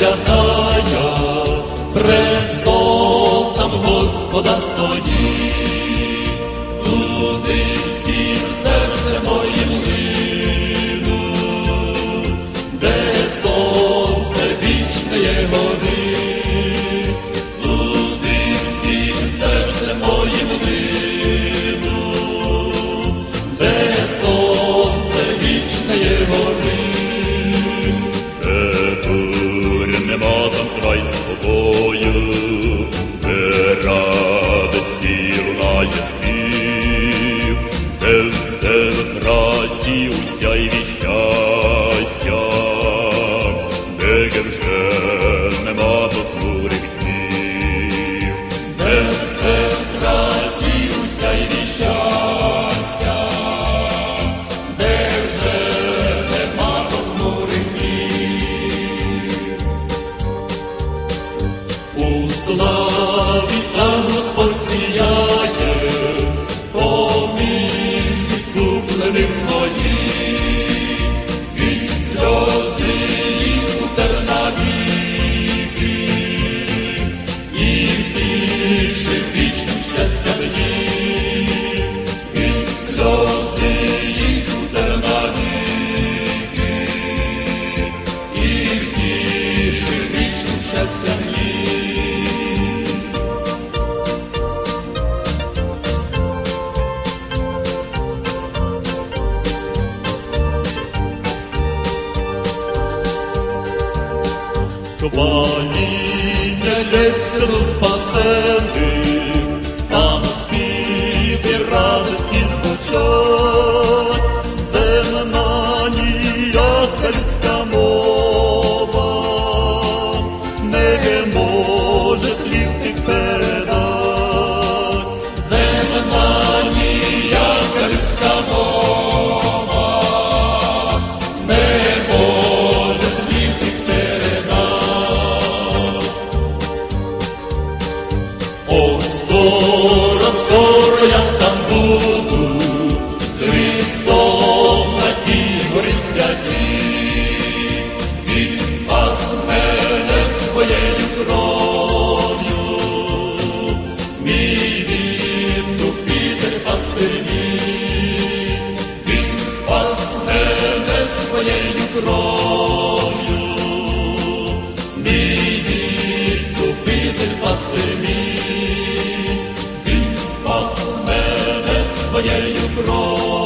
святая, престол там Господа стоїть, туди всім серцем моїм край з тобою, де радості лунає спів, де все в красі уся й від щастя, де вже славі Господь сіяє, поміж відкуплених своїх, сльози Хваління лється до спасених, там співи радості звучать, земна ніяка людська мова, не може слів тих передать. Своєю кров'ю, мій відкупитель пастир мій. Він спас мене своєю кров'ю.